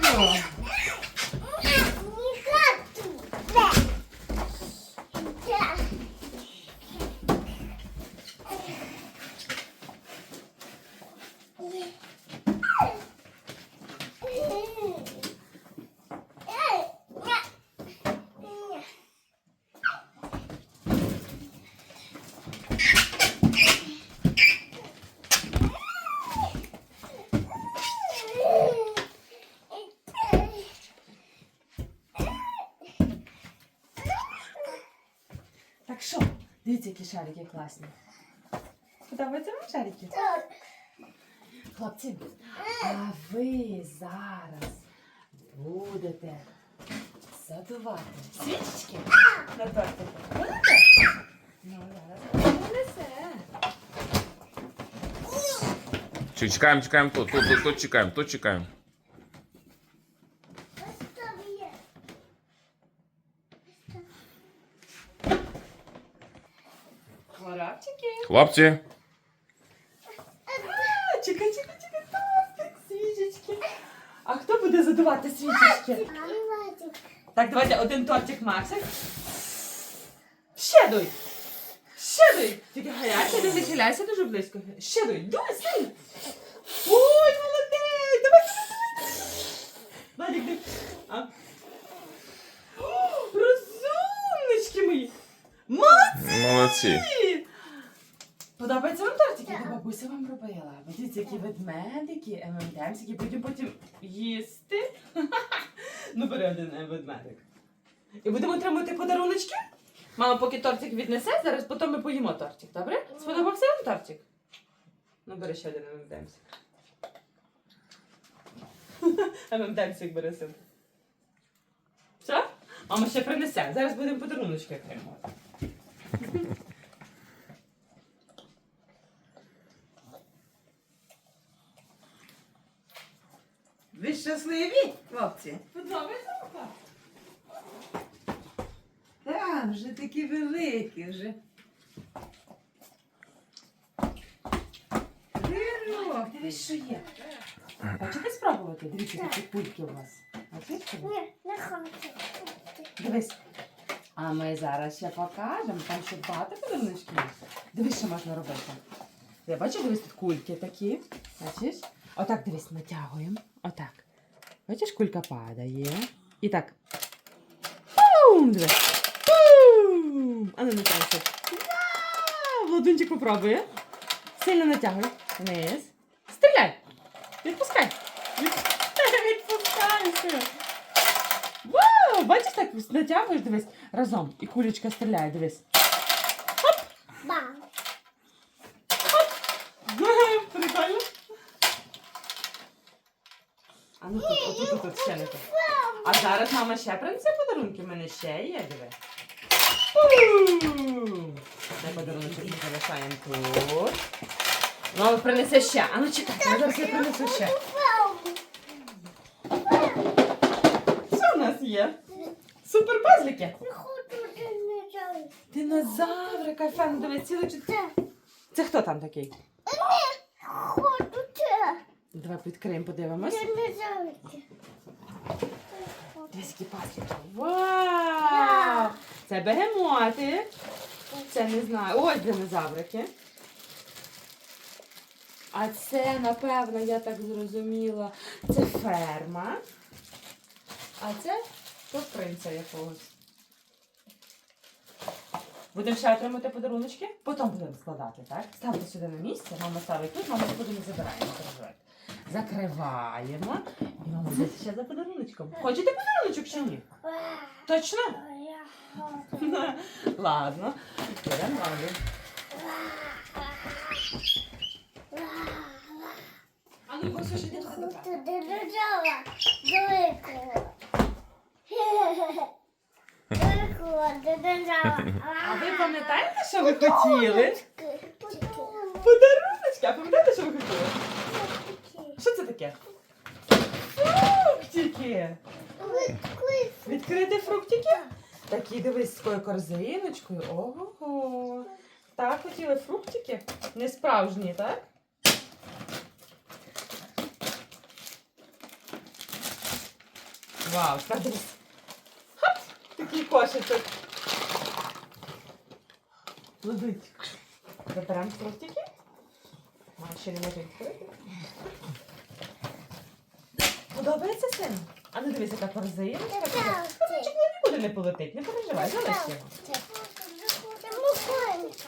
ти що? Так що? Дивіться, які шарики класні. Подобаються вам шарики? Хлопці, а ви зараз будете задувати свічечки на тортику? Будете? Ну, зараз принесе. Чекаємо, чекаємо тут, тут, тут, тут чекаємо, тут чекаємо. Хлопці, Чекай, чекай, чекай, тортик, свічечки. А хто буде задувати свічечки? Так, давайте один тортик Максик. Ще дуй. Ще дуй. Тільки гаряче, не захиляйся дуже близько. Ще дуй. Дуй, сильно. Ой, молодець. Давай, давай, давай. Владик, дуй. О, розумнички мої. Молодці. молодці. Подобається вам тортик, який бабуся вам робила? Бачите, які ведмедики, ММДМС, які будемо потім їсти. Ну, бери один е, ведмедик. І будемо отримувати подаруночки. Мама поки тортик віднесе, зараз потім ми поїмо тортик, добре? Сподобався вам тортик? Ну, бери ще один ММДМСик. ММДМСик бери син. Все? Мама ще принесе. Зараз будемо подаруночки отримувати. Ви щасливі, хлопці? Подобається вам Так, вже такі великі вже. Жирок, дивись, що є. Хочете спробувати? Дивіться, які кульки у вас. Бачите? Дивись. А ми зараз ще покажемо, там ще багато подаруночків. Дивись, що можна робити. Я бачу, дивись, тут кульки такі. Бачиш? Отак дивись, натягуємо. Отак. Бачиш, кулька падає. І так. Пум! Дивись. Пум! А ну натягуйся. Владунчик попробує. Сильно натягуй. Вниз. Стріляй! Відпускай! Відпускайся! Вау! Бачиш, так натягуєш, дивись, разом. І кулечка стріляє, дивись. Прикольно. А ну тут, ще не. А зараз мама ще принесе подарунки, в мене ще є, диви. Бум! Це подарунки ми залишаємо тут. Мама принесе ще. А ну чекай, я зараз я принесу ще. Що в нас є? Супер пазлики. Динозаврика, фен, диви, цілий чот. Це хто там такий? Давай відкриємо, подивимось. Дивись, які пазлики. Вау! Це бегемоти. Це не знаю. Ось динозаврики. А це, напевно, я так зрозуміла, це ферма. А це то принца якогось. Будемо ще отримати подаруночки, потім будемо складати, так? Ставте сюди на місце, мама ставить тут, мама буде не. Закриваємо. І мама буде ще за подаруночком. Хочете подаруночок чи ні? Точно? Ладно. Беремо маму. А ну. А ви пам'ятаєте, що ви хотіли? Подаруночки, а пам'ятаєте, що ви хотіли? таке? Фруктики! Відкрити фруктики? Такі дивись з такою корзиночкою. Ого. Так, хотіли фруктики? Не справжні, так? Вау, так дивись. Хап! Такий кошечок. Лежить. Заберемо фруктики. Ще не може відкрити. Подобається син? А ну дивись, яка корзина. Козачок нікуди не полетить, не переживай, залиш його.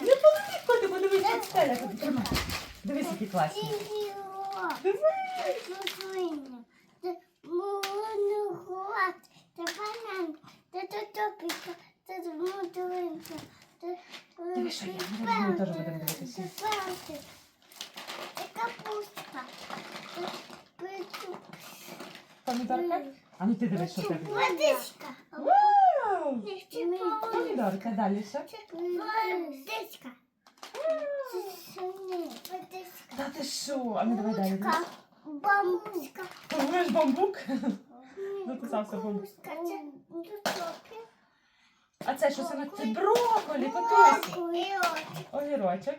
Не полетить, коти, подивись, як стеля тобі тримай. Дивись, які класні. Дивись. Диви, що є. Ми теж будемо дивитися. Це капустка. Помідорка? А ну ти дивись, що тебе. Водичка. Вау! Помідорка, далі що? Водичка. Водичка. Та ти що? А ну давай далі. Водичка. Бамбушка. Думаєш бамбук? Записався бамбук. Це дутоки. А це що саме? Це брокколі, потусі. Огірочок.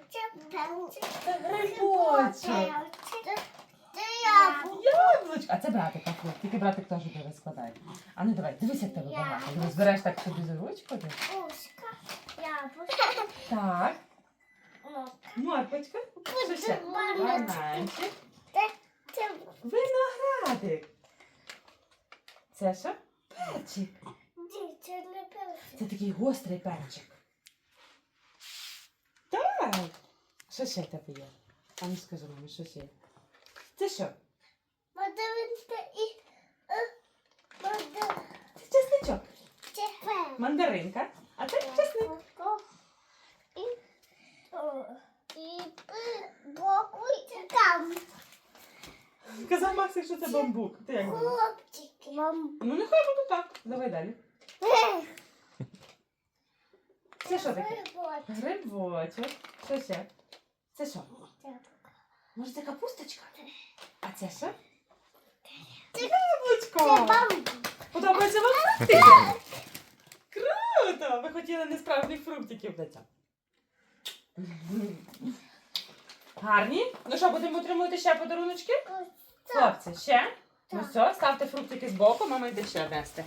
Це грибочок. Яблучко. А це братик фрукт. Тільки братик теж тебе складає. А ну давай, дивись, як тебе багато. Дивись, береш так собі за ручку. ти. Ушка. Яблуко. Так. Ще? Бананчик. Це це Виноградик. Це що? Перчик. Це не перчик. Це такий гострий перчик. Так. Що ще в тебе є? А ну скажи мені, що ще є? Це що? Подивіться і е, Це чесничок. Мандаринка. А це чесник. І о, і там. Казав Максик, що це бамбук. Ти як думаєш? Хлопчики. Вам. Ну нехай буде так. Давай далі. Це що таке? Грибочок. Що ще? Це що? Може це капусточка? А це що? Яблучко! Подобається вам фруктики? Круто! Ви хотіли несправжніх фруктиків дитя. Гарні? Ну що, будемо отримувати ще подаруночки? Хлопці, ще? Ну все, ставте фруктики збоку, мама йде ще нести.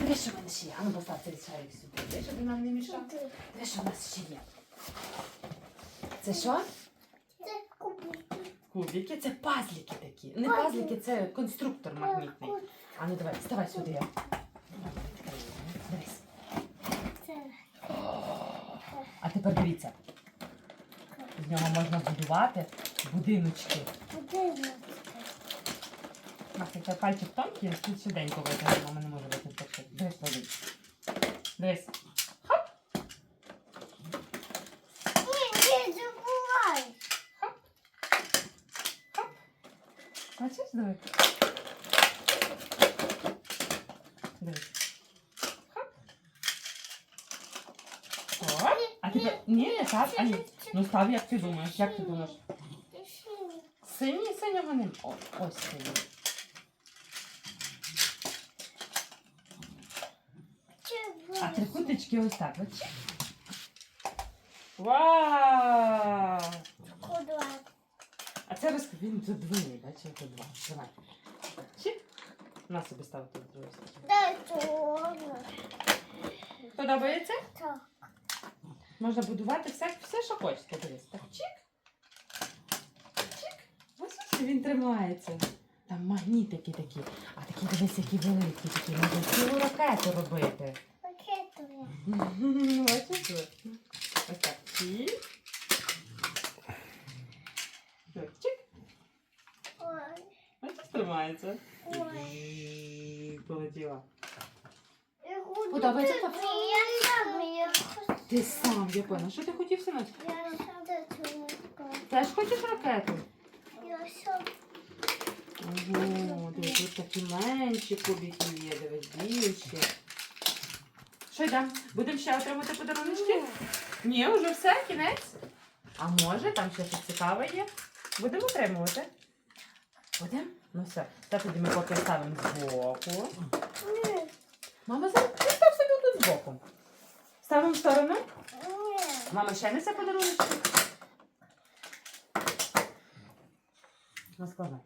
Дивись, що в мене ще є. А ну постав цей шарик сюди, щоб нам не мішав. Дивись, що в нас ще є. Це що? Це кубики. Кубики, це пазлики такі. Не пазлики, це конструктор магнітний. А ну давай, вставай сюди. Дивись. А тепер дивіться. З нього можна будувати будиночки. будинок. Це пальчик тонкий, тут швиденько витягнемо, мама не може витягнути. Дивись, дивись. Дивись. Ні, не забувай. Дивись. Хоп. О, а тепер... Ні, не став, а ні. Ну став, як ти думаєш, як ти думаєш? Синій, синього не... О, ось синій. А трикутнички ось так. Вау! Це розкажи, він подвійний, бачиш, тут два. Давай. Чик. На собі став тут другий. Дай чорно. Подобається? Так. Можна будувати все, все що хочете. Дивись. Так, чик. Чик. Ось ось він тримається. Там магнітики такі. А такі дивись, які великі такі. Можна цілу ракету робити. Пакетове. Бачиш? Ось так. Чик. Чик. Тримається. Ой. І Полетіла. Подобається я Ти сам, я поняла. Що ти хотів синочку? Я сам. Теж хочеш ракету? Я сам. Ого, дивись, тут такі менші кубики є, дивись, більші. Що йдемо? Будемо ще отримати подарунки? Ні, вже все, кінець. А може, там ще щось цікаве є. Будемо отримувати. Будемо? Ну все. Та тоді ми поки ставимо збоку. Ні. Мама став собі тут збоку. Ставимо в сторону. Ні. Мама ще несе подарунок. Розкладай.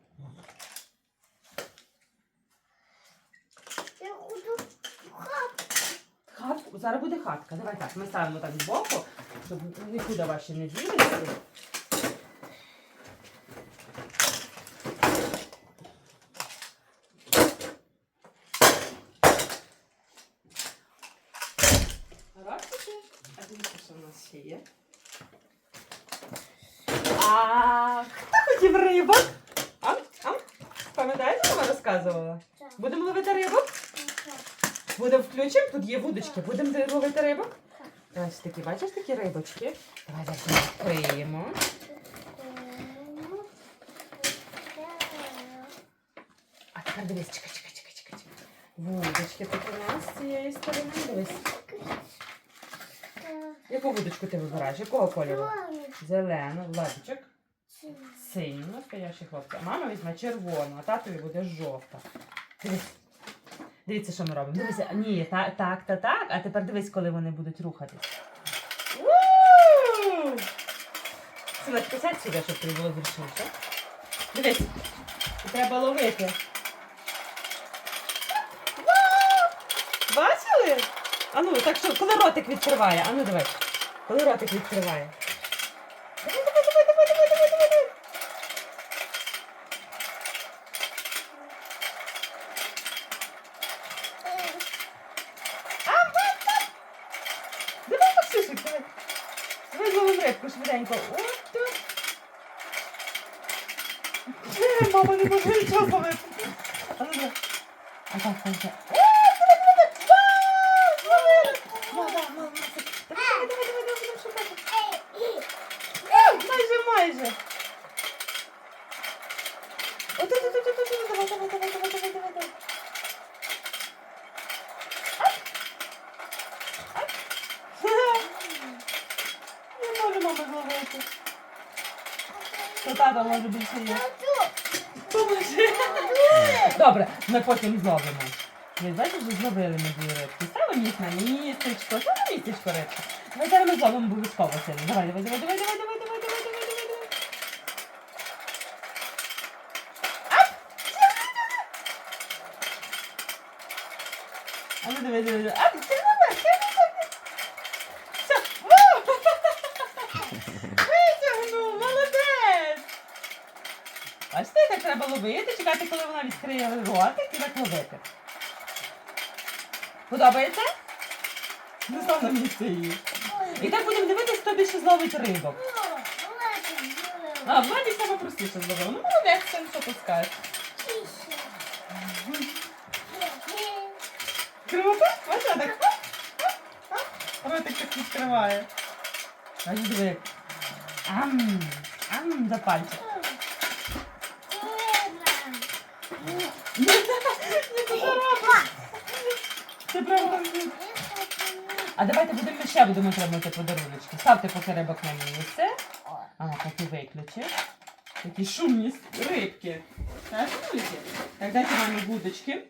Я в хату. Хатку. Зараз буде хатка. Давай так. Ми ставимо так збоку, щоб нікуди ваші не ділися. Гаразд, а дивіться, що в нас ще є. А хто хотів рибок? А? А? Пам'ятаєте, мама розказувала? Будемо ловити рибок? Будемо включимо, тут є вудочки. Будемо ловити рибок. Ось такі, бачиш такі рибочки? Давай зараз відкриємо. А тепер дивись, чекай, чекай, чекай, чекай. чекай. Вудочки тут у нас з цієї сторони. Дивись. Яку вудочку ти вибираєш? Якого кольору? Зелену, Владичок. Синю, настоящий хлопці. А мама візьме червону, а татові буде жовта. Дивись. Дивіться, що ми робимо. Дивися, ні, так, так, та так. А тепер дивись, коли вони будуть рухатись. Силочка, сядь сюди, щоб тобі було зручніше. Дивись, треба ловити. Бачили? А ну, так що, коли ротик відкриває? А ну давай. Коли ротик відкриває. bedenken. Mama, nu moet ik het zo van hebben. Hij gaat gewoon більше. Поможи. Добре, ми потім зловимо. Ви бачите, вже зловили ми дві рибки. Ставимо їх на містечко. Ставимо містечко рибки. Давай зараз ми зловимо обов'язково сильно. Давай, давай, давай, давай, давай, давай, давай, давай, давай, давай, давай. Ап! А ну давай, давай, давай. Ап, ти наверх, ти наверх. Все. Вау! Витягнув, молодець! Бачите, так треба ловити, чекати, коли вона відкриє ротик і так ловити. Подобається? Не став на місце її. І так будемо дивитися, хто більше зловить рибок. А, Владі саме простіше зловив. Ну, молодець, це що пускаєш. Круто? Бачиш, так? Ротик так відкриває. Бачиш, диви. Ам, ам, за пальчик. Не дуже робиш. Це правда. А давайте будемо ще будемо отримати подаруночки. Ставте поки рибок на місце. А, поки виключиш. Такі шумні рибки. Так. Так, дайте мамі вудочки.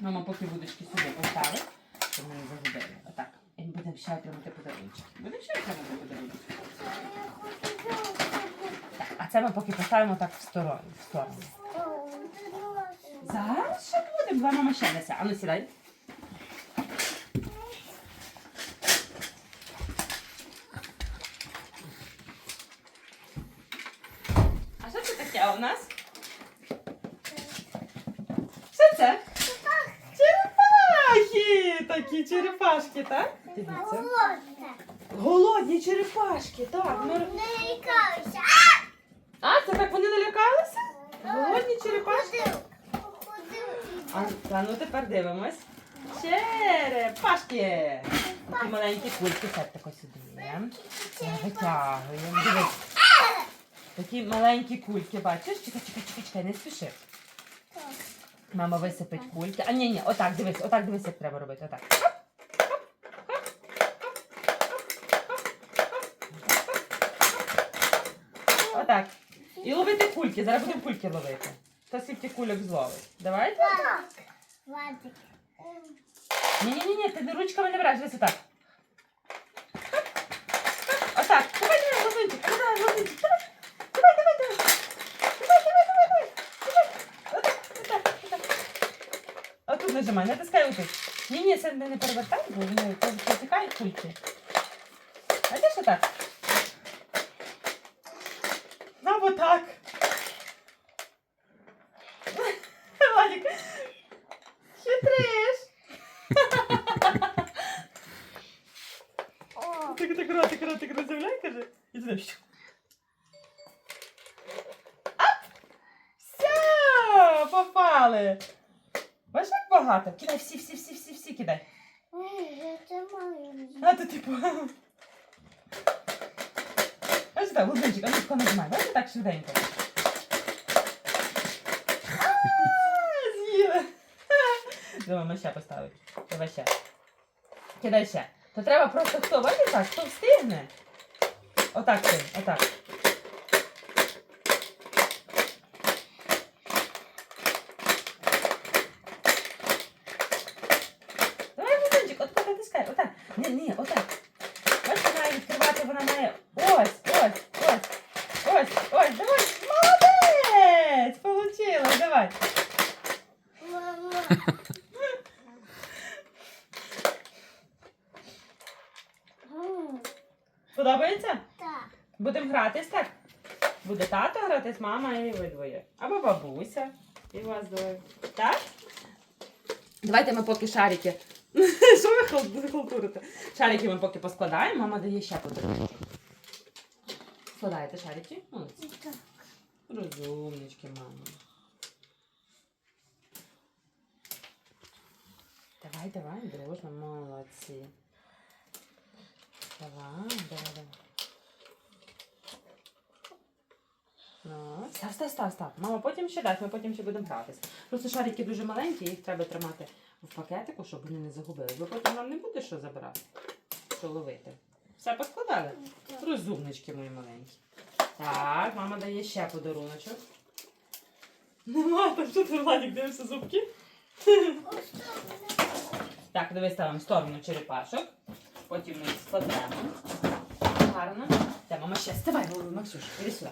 Мама поки вудочки сюди поставить, щоб ми не загубили. Отак. І будемо ще отримати подарунки. Будемо ще отримати подарунки. Так, а це ми поки поставимо так в сторону. В сторону. Зараз ще будемо. Давай мама ще несе. А ну сідай. А що у нас? Що це? Черепахи! Такі черепашки, так? Дивіться. Голодні черепашки, так. Ну, А, це так вони налякалися? Голодні черепашки? А, та ну тепер дивимось. Черепашки! Такі маленькі кульки, так тако сюди. Витягуємо. Дивись. Такі маленькі кульки, бачиш? Чекай, чекай, чекай, чекай, не спіши. Так. Мама висипить кульки. А ні, ні, отак дивись, отак дивись, як треба робити. Отак. Отак. І ловити кульки. Зараз будемо кульки ловити. Та скільки кульок зловить? Давайте. Так. Ні, ні, ні, ні, ти ручками не браш, дивись отак. Отак. Давай, давай. Давай, ловити. Отут нажимай, натискай отут. Ні, ні, це не перевертай, бо вони потікають кульки. Бачиш отак? На Кидай всі, всі, всі, всі, всі кидай. ні, це моє. А то типу. Ось так, Лудинчик, а ну тако нажимай. Бачиш, так швиденько. А, З'їли. Думаю, ми ще поставити. Давай ще. Кидай ще. То треба просто хто, бачиш так, хто встигне. Ні, ні, отак. Бачиш, має відкривати, вона має. Ось, ось, ось. Ось, ось, давай. Молодець! Получилось, давай. Мама. Подобається? Так. Будемо гратись, так? Буде тато гратись, мама і ви двоє. Або бабуся. І вас двоє. Так? Давайте ми поки шарики. Що ви хал- халтурите? Шарики ми поки поскладаємо, мама дає ще подарунки. Складаєте шарики? Молодці. Так. Розумнички, мама. Давай, давай, дружно, молодці. Давай, давай, давай. Ну, став, став, став, став. Мама, потім ще дасть, ми потім ще будемо гратися. Просто шарики дуже маленькі, їх треба тримати в пакетику, щоб вони не загубились. Бо потім вам не буде що забирати, що ловити. Все поскладали? Розумнички мої маленькі. Так, мама дає ще подаруночок. Нема, там що ти Владик дивився зубки? Так дивись, ставимо в сторону черепашок. Потім ми їх складемо. Гарно. Та, мама ще ставай, Вова, Максюш, іди сюди.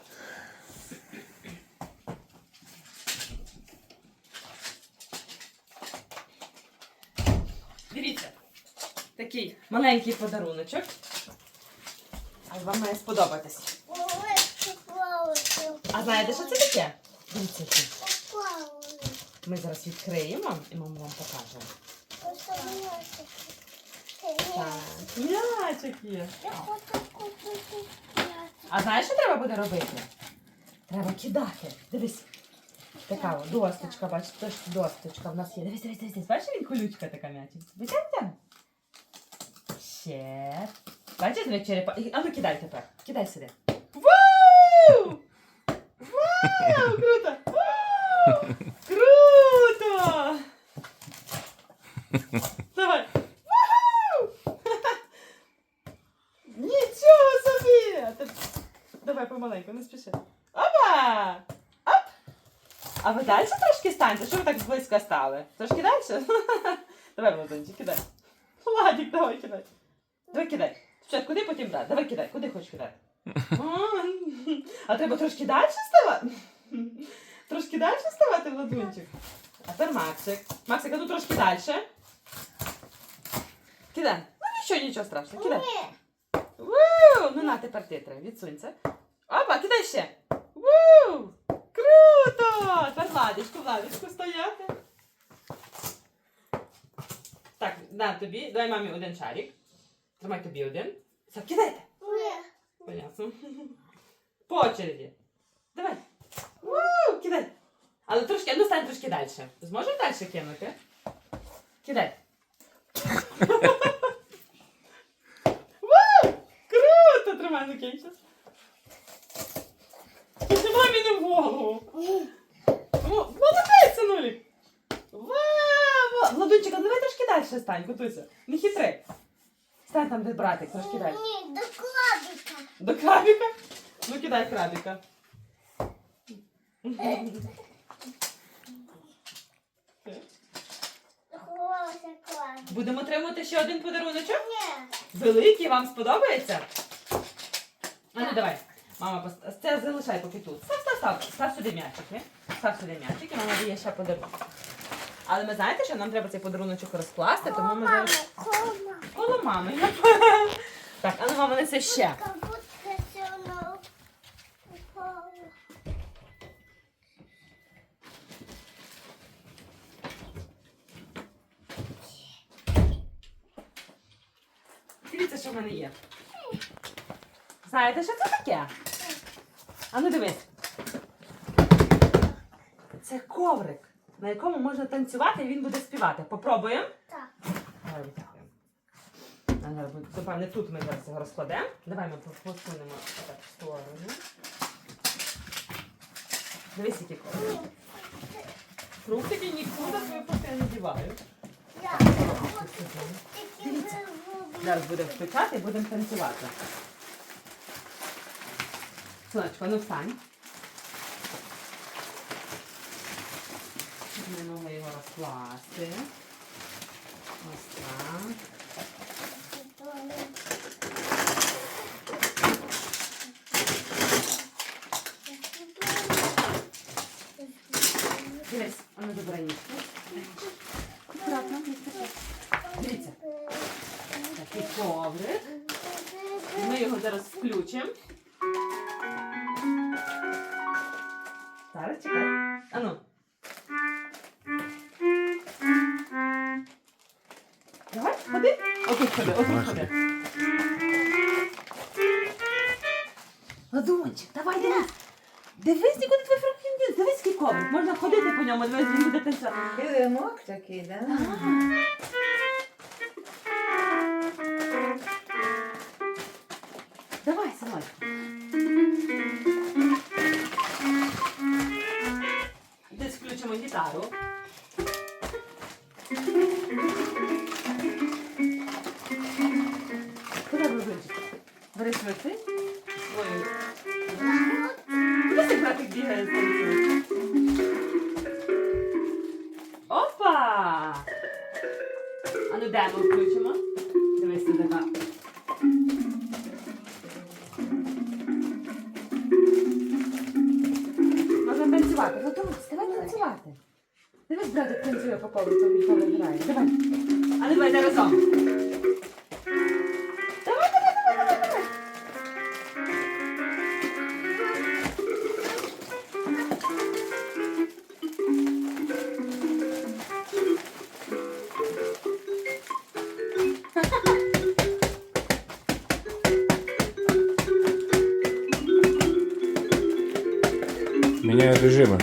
Дивіться, такий маленький подаруночок. А вам має сподобатись. А знаєте, що це таке? Дивіться. Поплавати. ми зараз відкриємо і мама вам покажемо. Так, м'ячик є. А знаєш, що треба буде робити? Треба кидати. Дивись. Така досточка, бачиш, досточка в нас є. Дивись, дивись, дивись. Бачиш, він колючка така м'ячик. Витягньте. Ще. Бачиш, дивись, черепа. А ну кидай тепер. Кидай сюди. Вау! Вау! Круто! Вау! Круто! Давай. Вау! Нічого собі! Давай помаленьку, не спіши. Опа! Оп! А ви далі трошки станьте? Що ви так близько стали? Трошки далі? Давай, Владимир, кидай. Владик, давай кидай. Давай кидай. Спочатку куди, потім дай. Давай кидай. Куди хочеш кидати? А, треба трошки далі ставати? Трошки далі ставати, Владимирчик? А тепер Максик. Максик, а ну трошки далі. Кидай. Ну нічого, нічого страшного. Кидай. Ні. Ну на, тепер ти треба. Відсунься. Опа, кидай ще. Ву! Круто! Тепер Владичку, Владичку стояти. Так, на тобі. Дай мамі один шарик. Тримай тобі один. Все, кидайте. Понятно. По очереді. Давай. Ву! Кидай. Але трошки, ну стань трошки далі. Зможеш далі кинути? Кидай. Вау! Круто! Тримай закінчив. Піднімай мені в голову. Молодець, синулік. Вау! Владунчик, а давай трошки далі стань, готуйся. Не хитри. Стань там, де братик, трошки далі. Ні, до кладика. До крабіка? Ну кидай крабіка. Будемо отримувати ще один подаруночок? Ні. Великий, вам сподобається? А ну давай. Мама, пос- це залишай поки тут. Став, став, став, став сюди м'ячики. Став сюди м'ячики, мама дає ще подарунок. Але ми знаєте, що нам треба цей подаруночок розкласти, тому ми зараз коло мами. Так, а ну мама несе ще. Дивіться, що в мене є. Знаєте, що це таке? А ну дивись. Це коврик, на якому можна танцювати і він буде співати. Попробуємо? Так. Давай витягуємо. Напевне, тут ми зараз його розкладемо. Давай ми посунемо так в сторону. Дивись, які коврик. Фруктики нікуди свої фрукти не діваю. Зараз будемо включати і будемо танцювати. Сонечко, ну встань. Щоб Ми розкласти. Ось так. Дивись, а добре ніжку. Аккуратно. Дивіться, такий коврик. Ми його зараз включимо. По ньому, дивись, він буде танцювати. Килимок такий, да? Давай, сама. Десь включимо гітару. Куди бабунчик? Бери швидкий. Свою. Куди цей братик бігає з танцює? А ну Міняють режими.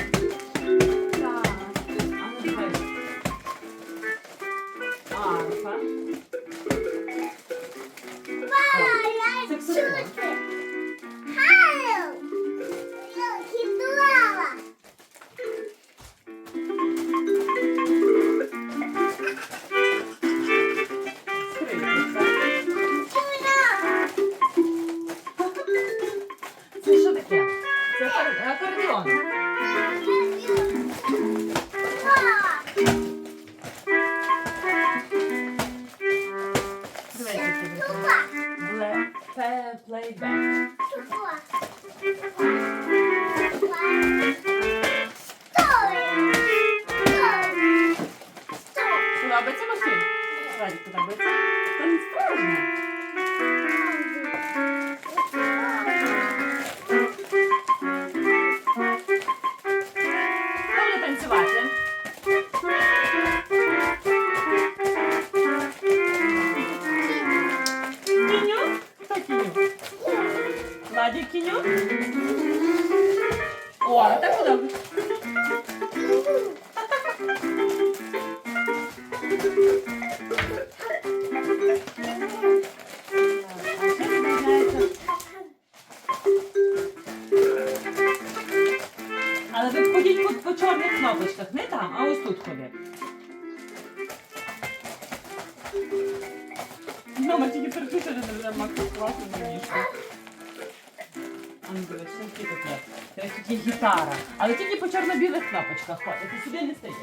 Але тільки по чорно-білих кнопочках ходить. І сюди не стає.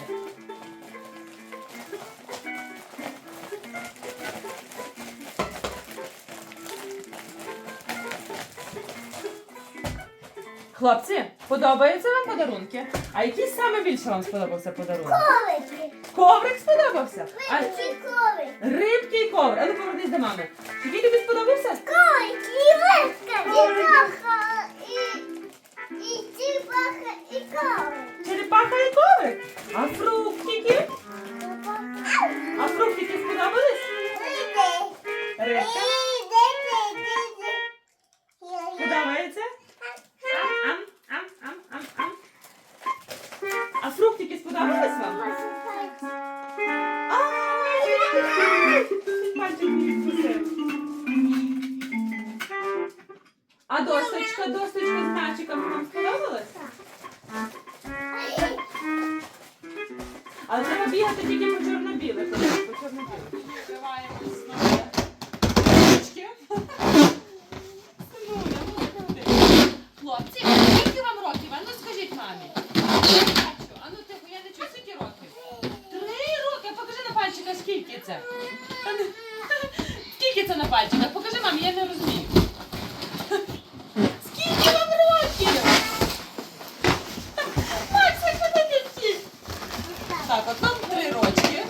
Хлопці, подобаються вам подарунки? А який саме більше вам сподобався подарунок? Коврики. Коврик сподобався? Рибки коврик. рибки і коврик. А ну повернись до мами. Який тобі сподобався? Коврик і рибка. А фруктики? А фруктики сподобались? Рибка? Подобається? Ам, ам, ам, ам, ам. А фруктики сподобались вам? Ай! Пальчик мені відкусив. А досточка, досточка з м'ячиками вам сподобалась? Але треба бігати тільки по чорно-білих. Хлопці, скільки вам років? Ану скажіть мамі. Ану тихо, я не чую, скільки років? Три роки. Покажи на пальчиках, скільки це. Скільки це на пальчиках? Покажи мамі, я не розумію. Скільки вам років? Максик, куди ти втік? Так, от нам три рочки.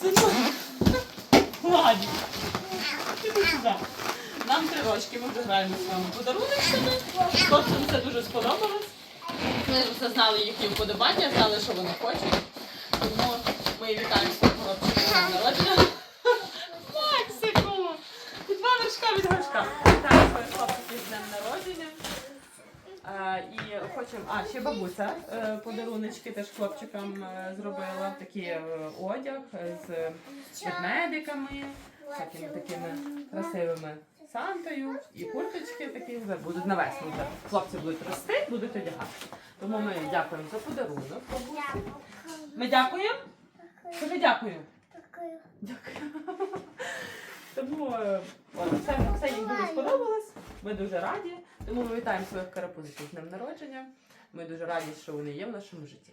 Сину. Ладно. Іди сюди. Нам три рочки, ми вже граємо з вами подаруночками. Хлопцям це дуже сподобалось. Ми вже знали їхні вподобання, знали, що вони хочуть. Тому ми вітаємо свого хлопчика днем народження. Максику! Два вершка від горшка. Вітаємо своїх хлопців з днем народження. А, і хочемо, а ще бабуся е, подаруночки теж хлопчикам е, зробила такий е, одяг з ведмедиками, такими такими красивими сантою і курточки такі будуть на весну. Хлопці будуть рости, будуть одягати. Тому ми дякуємо за подарунок. Ми дякуємо. Скажи дякую. Дякую. Тому все, їм дуже сподобалось. Ми дуже раді. Тому ми вітаємо своїх карапузиків з днем народження. Ми дуже раді, що вони є в нашому житті.